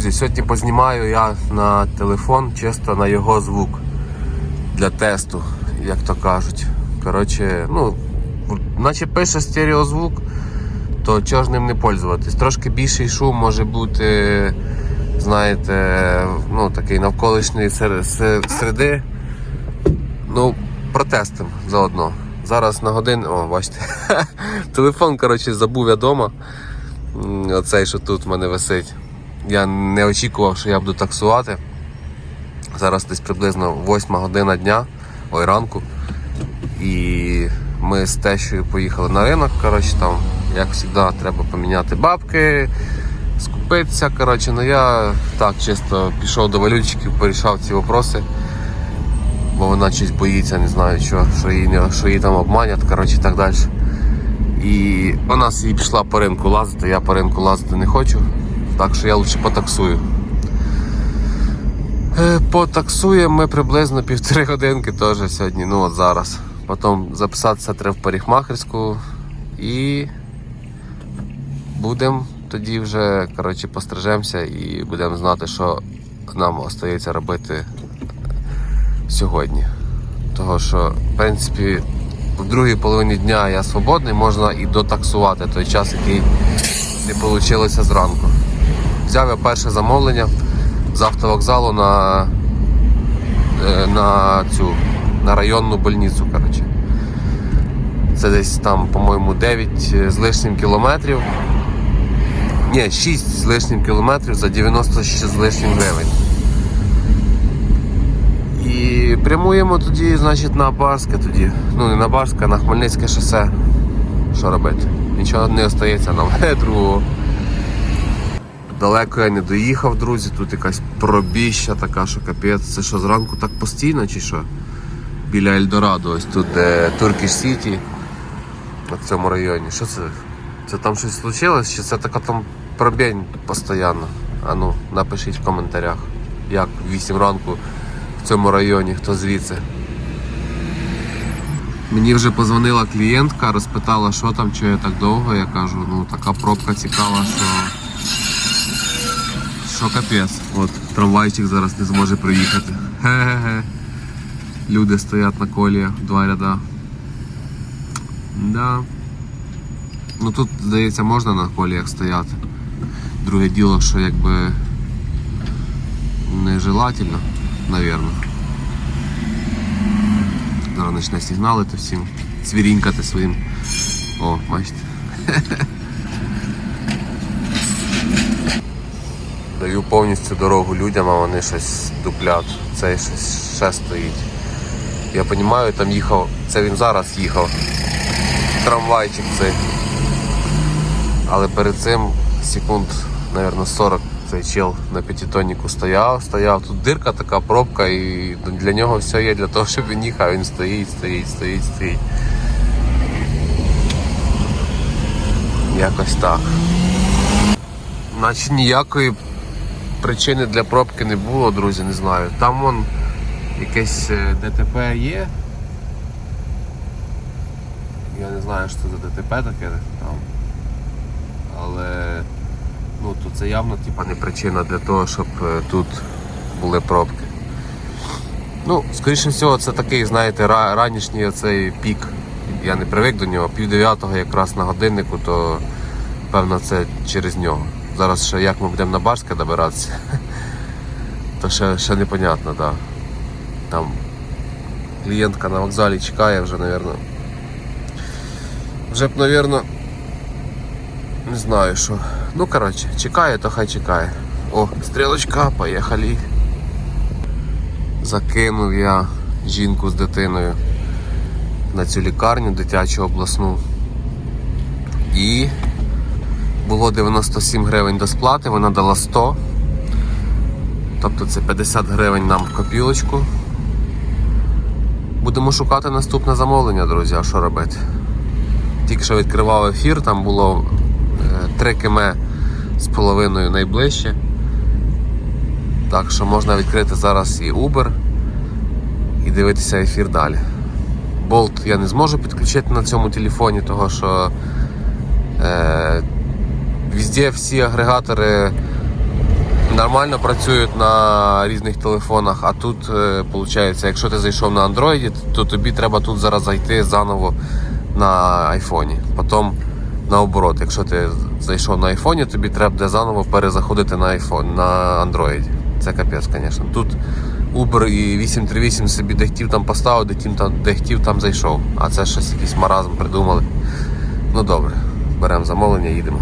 Друзі, сьогодні познімаю я на телефон, чисто на його звук для тесту, як то кажуть. Коротше, ну, наче пише стереозвук, то чого ж ним не пользуватись? Трошки більший шум може бути, знаєте, ну, такий се- середи. Ну, протестим заодно. Зараз на годину. О, бачите. Телефон, коротше, забув я вдома. Оцей, що тут в мене висить. Я не очікував, що я буду таксувати. Зараз десь приблизно 8 година дня, ой, ранку. І ми з тещою поїхали на ринок. Коротше, там, як завжди, треба поміняти бабки, скупитися. Коротше, ну я так чисто пішов до валютчиків, порішав ці вопроси. Бо вона щось боїться, не знаю що, що її, що її там обманять, коротше, і так далі. І вона собі пішла по ринку лазити, я по ринку лазити не хочу. Так що я лучше потаксую. Е, Потаксуємо ми приблизно півтори годинки теж сьогодні, ну от зараз. Потім записатися треба в парикмахерську і будемо тоді вже коротше, пострижемося і будемо знати, що нам остається робити сьогодні. Того що, в принципі, в другій половині дня я свободний, можна і дотаксувати той час, який не вийшло зранку. Взяв я перше замовлення з автовокзалу на, е, на цю на районну больницю. Коротше. Це десь там, по-моєму, 9 з лишнім кілометрів. Ні, 6 з лишнім кілометрів за 96 з лишнім гривень. І прямуємо тоді, значить, на Барське тоді. Ну не на Барське, а на Хмельницьке шосе. Що робити? Нічого не остається нам другого. Далеко я не доїхав, друзі. Тут якась пробіща така, що капець. Це що зранку так постійно чи що? Біля Ельдорадо, ось тут Туркіш Сіті. В цьому районі. Що це? Це там щось случилось? Чи це така там пробень постійно? А ну, напишіть в коментарях, як в 8 ранку в цьому районі, хто звідси. Мені вже позвонила клієнтка, розпитала, що там, що я так довго. Я кажу, ну така пробка цікава, що. Що капець. От трамвайчик зараз не зможе приїхати. Ге-ге-ге. Люди стоять на коліях, два ряда. Да. Ну тут, здається, можна на коліях стояти. Друге діло, що якби нежелательно, навірно. Зараз почне сигналити всім, цвірінькати своїм. О, бачите. Даю повністю дорогу людям, а вони щось дуплять. Цей щось ще стоїть. Я розумію, там їхав, це він зараз їхав. Трамвайчик цей. Але перед цим секунд, мабуть, 40 цей чел на п'ятитоннику стояв, стояв. Тут дирка така, пробка, і для нього все є для того, щоб він їхав. Він стоїть, стоїть, стоїть, стоїть. Якось так. Наче ніякої причини для пробки не було, друзі, не знаю. Там вон якесь е, ДТП є. Я не знаю, що це за ДТП таке там. Але ну, то це явно типа, не причина для того, щоб е, тут були пробки. Ну, скоріше всього, це такий, знаєте, ранішній оцей пік. Я не привик до нього, пів дев'ятого якраз на годиннику, то певно це через нього. Зараз ще як ми будемо на Барське добиратися, то ще, ще непонятно. Да. Там клієнтка на вокзалі чекає вже, мабуть. Вже б, мабуть, не знаю що. Ну, коротше, чекає, то хай чекає. О, стрілочка, поїхали. Закинув я жінку з дитиною на цю лікарню дитячу обласну. І було 97 гривень до сплати, вона дала 100. Тобто це 50 гривень нам в копілочку. Будемо шукати наступне замовлення, друзі, а що робити? Тільки що відкривав ефір, там було е, 3 км з половиною найближче. Так що можна відкрити зараз і Uber і дивитися ефір далі. Болт я не зможу підключити на цьому телефоні, того що е, везде всі агрегатори нормально працюють на різних телефонах, а тут, виходить, якщо ти зайшов на Android, то тобі треба тут зараз зайти заново на айфоні. Потім наоборот, якщо ти зайшов на айфоні, тобі треба буде заново перезаходити на iPhone, на Android. Це капець, звісно. Тут Uber і 838 собі де хотів там поставив, де хотів там, де хотів там зайшов. А це щось якийсь маразм придумали. Ну добре, беремо замовлення, їдемо.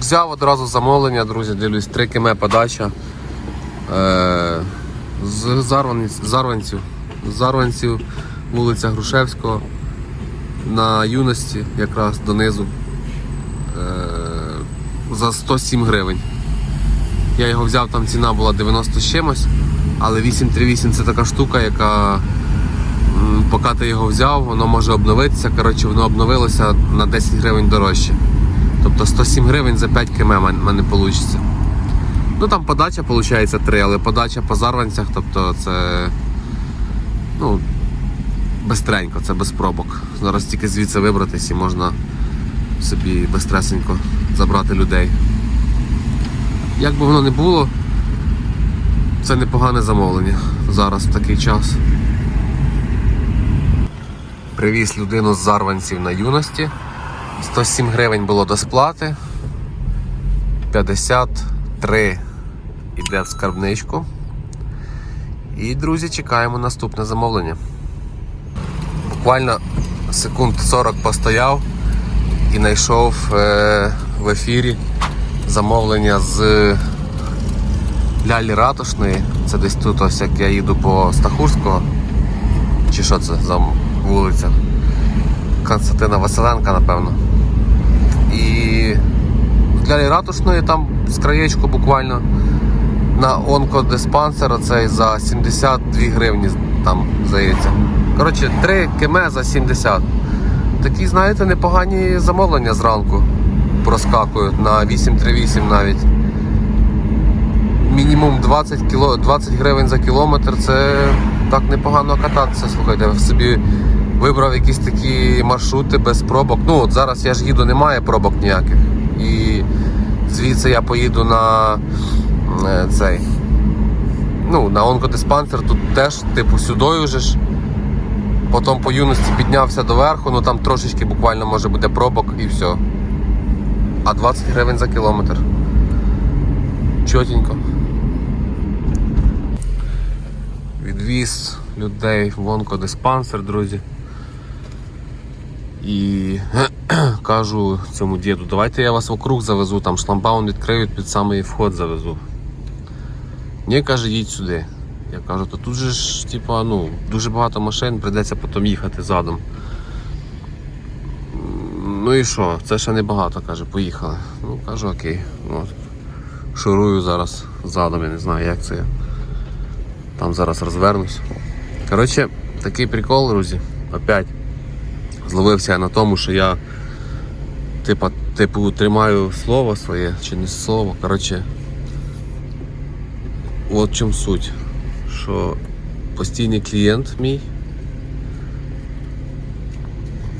Взяв одразу замовлення, друзі, дивлюсь, 3 км подача. Е, з Зарванців. Зарванців, вулиця Грушевського. На юності, якраз донизу. Е, за 107 гривень. Я його взяв, там ціна була 90 з чимось, але 838 це така штука, яка поки ти його взяв, воно може обновитися. Коротше, воно обновилося на 10 гривень дорожче. Тобто 107 гривень за 5 км в мене вийде. Ну там подача виходить 3, але подача по зарванцях, тобто це ну, бистренько, це без пробок. Зараз тільки звідси вибратись і можна собі безстресенько забрати людей. Як би воно не було, це непогане замовлення зараз в такий час. Привіз людину з зарванців на юності. 107 гривень було до сплати. 53 йде в скарбничку. І, друзі, чекаємо наступне замовлення. Буквально секунд 40 постояв і знайшов е, в ефірі замовлення з Лялі Ратушної. Це десь тут, ось як я їду по Стахурського. Чи що це за вулиця? Константина Василенка, напевно. І з Лялі Ратушної там з краєчку буквально на онкодиспансер оцей за 72 гривні там здається. Коротше, 3 км за 70. Такі, знаєте, непогані замовлення зранку проскакують на 838 навіть. Мінімум 20, кіло, 20 гривень за кілометр це так непогано кататися. Слухайте, я собі вибрав якісь такі маршрути без пробок. Ну от зараз я ж їду, немає пробок ніяких. І звідси я поїду на е, цей. Ну, на онкодиспансер тут теж, типу, сюдою вже ж. Потім по юності піднявся до верху, ну там трошечки буквально може буде пробок і все. А 20 гривень за кілометр. Чотенько. Відвіз людей в онкодиспансер, друзі. І кажу цьому діду, давайте я вас вокруг завезу, там шламбаун відкриють, під самий вход завезу. Ні, каже, їдь сюди. Я кажу, то тут же ж, типа, ну, дуже багато машин, прийдеться потім їхати задом. Ну і що? Це ще не багато, каже, поїхали. Ну, кажу, окей. От. Шурую зараз задом, я не знаю, як це. Там зараз розвернусь. Коротше, такий прикол, друзі. Опять зловився я на тому, що я типа, типу, тримаю слово своє чи не слово. Коротше, от в чому суть. Що постійний клієнт мій.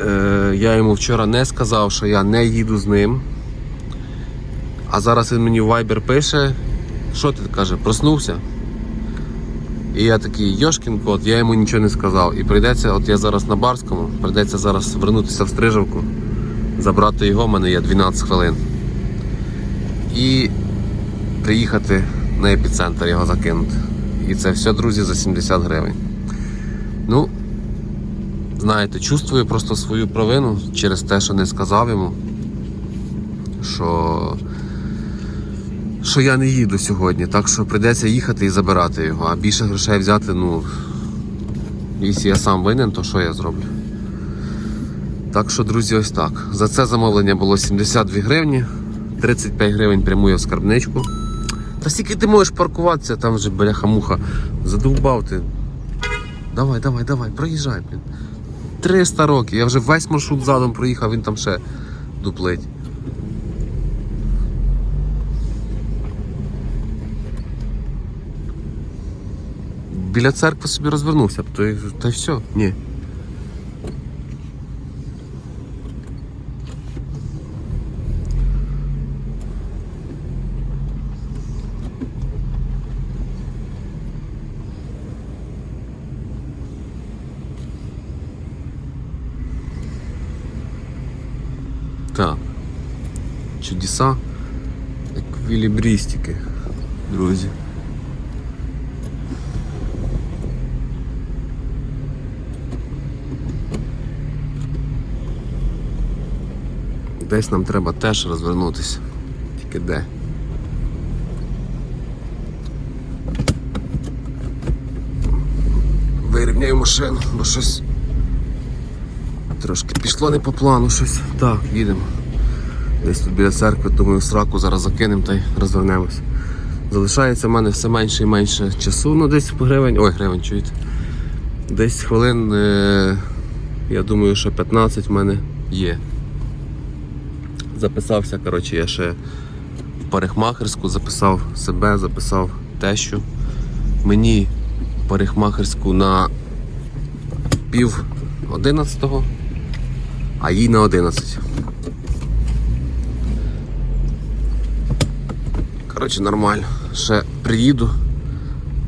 Е, я йому вчора не сказав, що я не їду з ним. А зараз він мені в Viber пише, що ти каже, проснувся. І я такий, Йошкін кот, я йому нічого не сказав. І прийдеться, от я зараз на Барському, прийдеться зараз вернутися в Стрижавку, забрати його, в мене є 12 хвилин. І приїхати на епіцентр його закинути. І це все, друзі, за 70 гривень. Ну, знаєте, чувствую просто свою провину через те, що не сказав йому, що, що я не їду сьогодні, так що прийдеться їхати і забирати його, а більше грошей взяти, ну, якщо я сам винен, то що я зроблю? Так що, друзі, ось так. За це замовлення було 72 гривні, 35 гривень прямує в скарбничку. Та скільки ти можеш паркуватися, там вже бляха-муха. Задовбав ти. Давай, давай, давай, проїжджай, блін. 300 років, я вже весь маршрут задом проїхав, він там ще дуплить. Біля церкви собі розвернувся, б, то та й все. Ні. Чудеса, еквілібрістики, друзі. Десь нам треба теж розвернутися. Тільки де? Вирівняю машину, бо щось трошки пішло не по плану щось. Так, їдемо. Десь тут біля церкви, думаю, сраку зараз закинемо та й розвернемось. Залишається в мене все менше і менше часу, ну десь гривень, ой, гривень, чуєте. Десь хвилин, е, я думаю, що 15 в мене є. Записався, коротше, я ще в парикмахерську записав себе, записав тещу. Мені парикмахерську на пів одинадцятого, а їй на 11. Коротше, нормально. Ще приїду,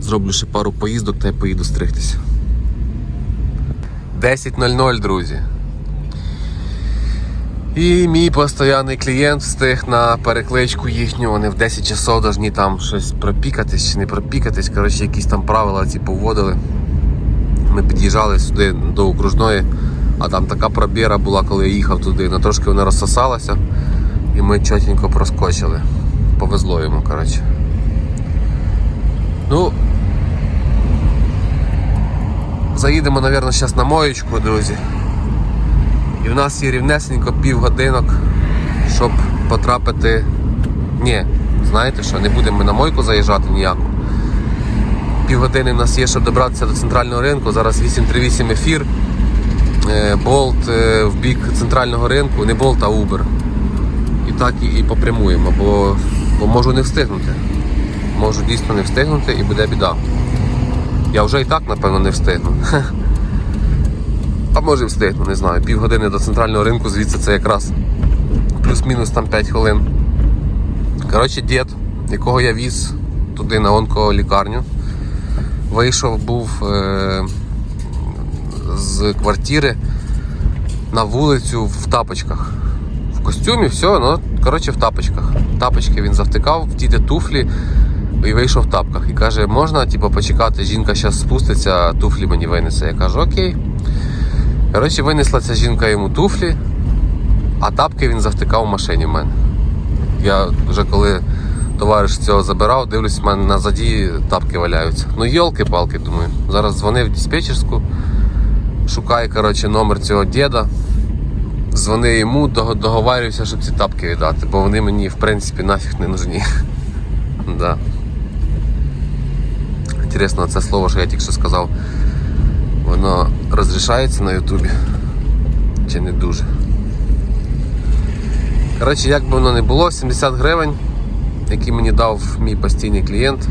зроблю ще пару поїздок та й поїду стригтися. 10.00, друзі. І мій постійний клієнт встиг на перекличку їхню, вони в 10 часов повинні там щось пропікатись чи не пропікатись. Коротше, якісь там правила ці поводили. Ми під'їжджали сюди до окружної, а там така пробіра була, коли я їхав туди. Ну, трошки вона розсосалася і ми чотенько проскочили. Повезло йому, коротше. Ну, заїдемо, мабуть, зараз на моєчку, друзі. І в нас є рівнесенько півгодинок, щоб потрапити. Ні, знаєте що, не будемо ми на мойку заїжджати ніяку. Півгодини в нас є, щоб добратися до центрального ринку. Зараз 838 ефір. Е, Болт е, в бік центрального ринку, не болт, а Uber. І так і, попрямуємо, бо, бо можу не встигнути. Можу дійсно не встигнути і буде біда. Я вже і так, напевно, не встигну. А може і встигну, не знаю. Півгодини до центрального ринку, звідси це якраз плюс-мінус там 5 хвилин. Коротше, дід, якого я віз туди на онколікарню, вийшов був е- з квартири на вулицю в тапочках. В костюмі, все, ну, коротше, в тапочках. Тапочки він завтикав, в вдіти туфлі і вийшов в тапках. І каже, можна типу, почекати, жінка зараз спуститься, туфлі мені винесе. Я кажу, окей. Коротше, винесла ця жінка йому туфлі, а тапки він завтикав в машині в мене. Я вже коли товариш цього забирав, дивлюсь, в мене назаді тапки валяються. Ну, йолки-палки, думаю. Зараз дзвонив в диспетчерську, шукає коротше, номер цього діда. Дзвони йому, дого- договарююся, щоб ці тапки віддати, бо вони мені в принципі нафіг не нужні. да. Інтересно, це слово, що я тільки що сказав, воно розрішається на Ютубі чи не дуже. Коротше, як би воно не було, 70 гривень, які мені дав мій постійний клієнт,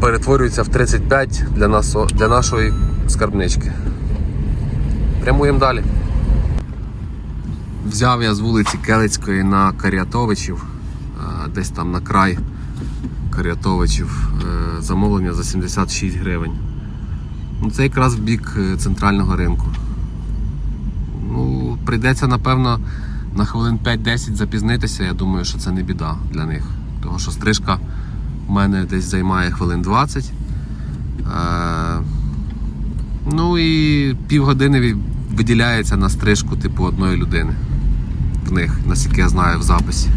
перетворюються в 35 для, нас, для нашої скарбнички. Прямуємо далі. Взяв я з вулиці Келицької на Каріатовичів, е, десь там на край Каріатовичів, е, замовлення за 76 гривень. Ну, це якраз в бік е, центрального ринку. Ну, прийдеться, напевно, на хвилин 5-10 запізнитися. Я думаю, що це не біда для них. Тому що стрижка в мене десь займає хвилин 20. Ну і півгодини виділяється на стрижку типу одної людини. В них, наскільки я знаю, в записі.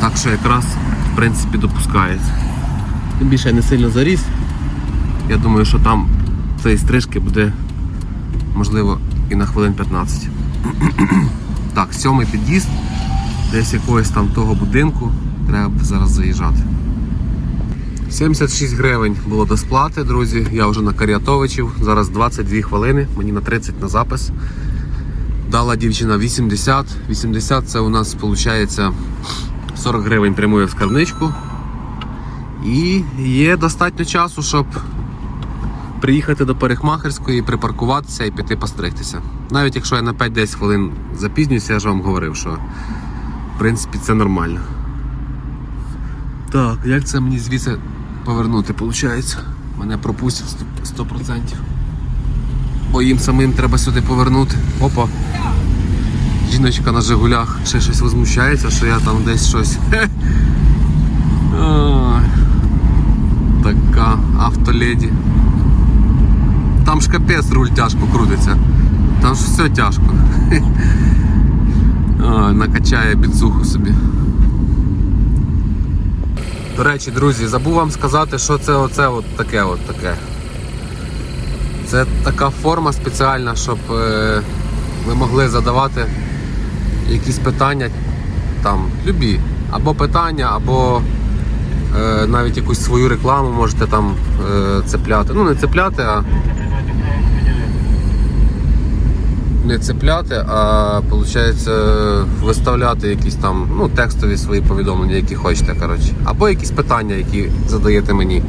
Так що якраз в принципі допускається. Тим більше не сильно заріс. Я думаю, що там цієї стрижки буде можливо і на хвилин 15. так, сьомий під'їзд, десь якогось там того будинку. Треба зараз заїжджати. 76 гривень було до сплати, друзі. Я вже на Каріатовичів. Зараз 22 хвилини, мені на 30 на запис. Дала дівчина 80. 80 це у нас виходить 40 гривень прямує в скарбничку. І є достатньо часу, щоб приїхати до парикмахерської, припаркуватися і піти постригтися. Навіть якщо я на 5-10 хвилин запізнююся, я ж вам говорив, що в принципі це нормально. Так, як це мені звідси повернути, виходить? Мене пропустять 100%. Бо їм самим треба сюди повернути. Опа. Жіночка на Жигулях ще щось возмущається, що я там десь щось. Така автоледі. Там ж капець руль тяжко крутиться. Там ж все тяжко. Накачає біцуху собі. До речі, друзі, забув вам сказати, що це оце от таке от таке. Це така форма спеціальна, щоб е, ви могли задавати якісь питання там, любі. Або питання, або е, навіть якусь свою рекламу можете там е, цепляти. Ну, не цепляти, а не цепляти, а виходить виставляти якісь там ну, текстові свої повідомлення, які хочете. Коротше. Або якісь питання, які задаєте мені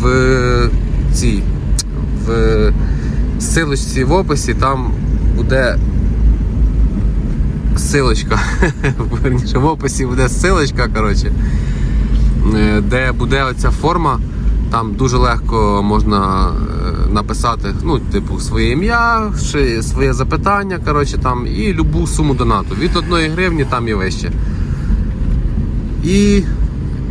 в цій в силочці в описі там буде силочка. В описі буде силочка, коротше, е, де буде оця форма. Там дуже легко можна е, написати, ну, типу, своє ім'я, своє запитання, коротше, там, і любу суму донату. Від 1 гривні там і вище. І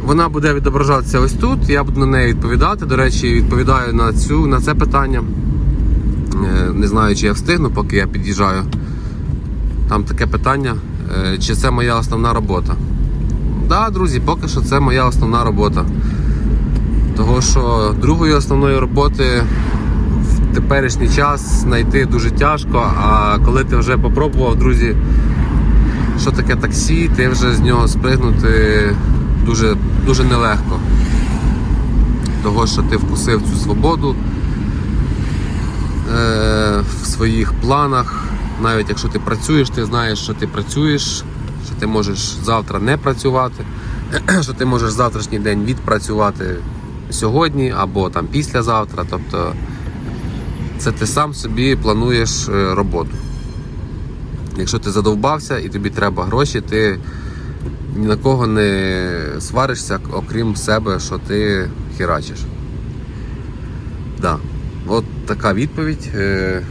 вона буде відображатися ось тут. Я буду на неї відповідати. До речі, відповідаю на цю на це питання. Е, Не знаю, чи я встигну, поки я під'їжджаю. Там таке питання, е, чи це моя основна робота. Так, да, друзі, поки що це моя основна робота. Того що другої основної роботи теперішній час знайти дуже тяжко, а коли ти вже попробував, друзі, що таке таксі, ти вже з нього спригнути дуже, дуже нелегко. Того, що ти вкусив цю свободу е, в своїх планах. Навіть якщо ти працюєш, ти знаєш, що ти працюєш, що ти можеш завтра не працювати, що ти можеш завтрашній день відпрацювати сьогодні або там післязавтра. Тобто це ти сам собі плануєш е, роботу. Якщо ти задовбався і тобі треба гроші, ти ні на кого не сваришся, окрім себе, що ти херачиш. Да. От така відповідь. Е,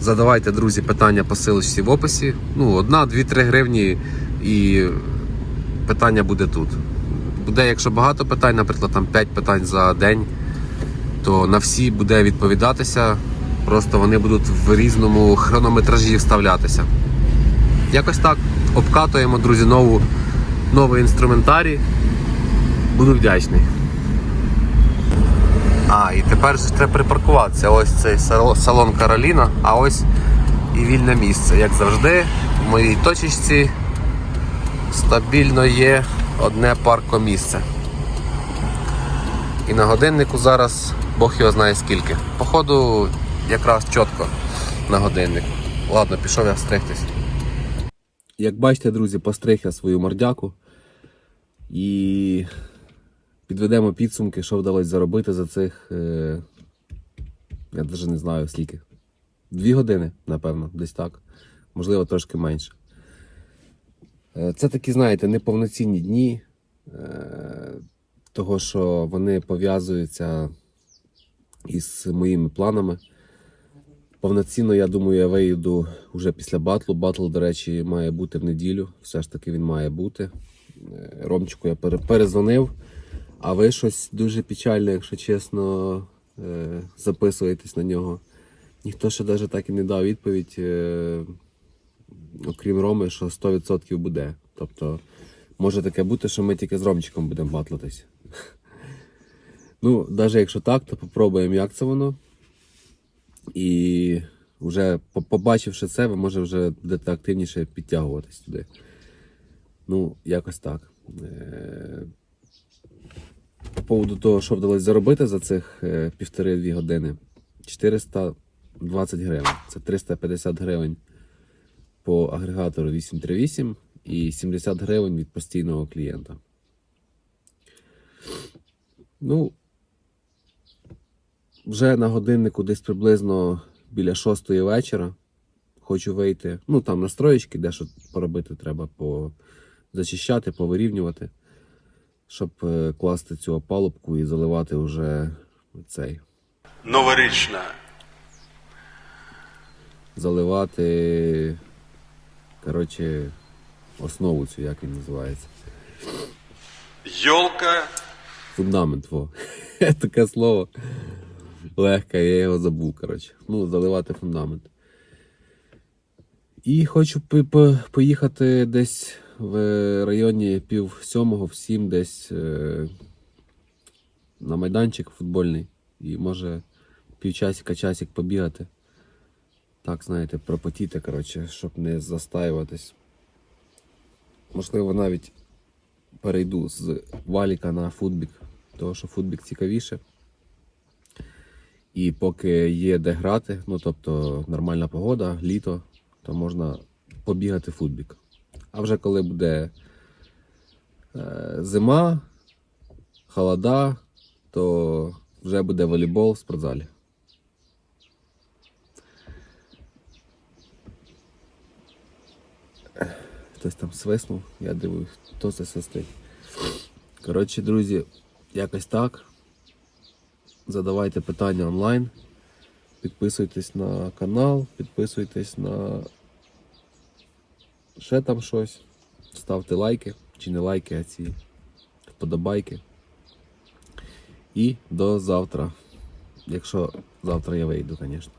Задавайте, друзі, питання по силочці в описі. Ну, одна, дві, три гривні і питання буде тут. Буде, якщо багато питань, наприклад, там 5 питань за день, то на всі буде відповідатися. Просто вони будуть в різному хронометражі вставлятися. Якось так обкатуємо, друзі, нову, новий інструментарій. Буду вдячний. А, і тепер ж треба припаркуватися. Ось цей салон Кароліна, а ось і вільне місце. Як завжди, в моїй точечці стабільно є одне паркомісце. І на годиннику зараз Бог його знає скільки. Походу, якраз чітко на годинник. Ладно, пішов я стригтись. Як бачите, друзі, постриг я свою мордяку. І підведемо підсумки, що вдалося заробити за цих. Е... Я навіть не знаю скільки. Дві години, напевно, десь так. Можливо, трошки менше. Е, Це такі, знаєте, неповноцінні дні, е, того, що вони пов'язуються із моїми планами. Повноцінно, я думаю, я виїду вже після батлу. Батл, до речі, має бути в неділю. Все ж таки він має бути. Е, Ромчику я перезвонив, а ви щось дуже печальне, якщо чесно, е, записуєтесь на нього. Ніхто ще навіть так і не дав відповідь, е, окрім Роми, що 100% буде. Тобто, може таке бути, що ми тільки з Ромчиком будемо батлитись. Ну, навіть якщо так, то попробуємо, як це воно. І вже побачивши це, ви може вже будете активніше підтягуватись туди. Ну, якось так. Е, По поводу того, що вдалося заробити за цих е, півтори-дві години. 420 гривень. Це 350 гривень по агрегатору 838 і 70 гривень від постійного клієнта. Ну, вже на годиннику десь приблизно біля 6 вечора. Хочу вийти. Ну там настроєчки, де що поробити треба по зачищати, повирівнювати, щоб е, класти цю опалубку і заливати вже цей. Новорічна. Заливати коротше, основу цю, як він називається. Йолка Фундамент, во. Таке слово. Легке, я його забув, коротше. Ну, заливати фундамент. І хочу поїхати десь в районі пів сьомого, в сім, десь е, на майданчик футбольний. І може півчасика, часик побігати. Так, знаєте, пропотіти, коротше, щоб не застаюватись. Можливо, навіть перейду з валіка на футбік, тому що футбік цікавіше. І поки є де грати, ну тобто нормальна погода, літо, то можна побігати футбік. А вже коли буде е, зима, холода, то вже буде волейбол в спортзалі. Хтось там свиснув, я дивлюсь, хто це свистить. Коротше, друзі, якось так. Задавайте питання онлайн. Підписуйтесь на канал, підписуйтесь на ще там щось. Ставте лайки, чи не лайки, а ці вподобайки. І до завтра. Якщо завтра я вийду, звісно.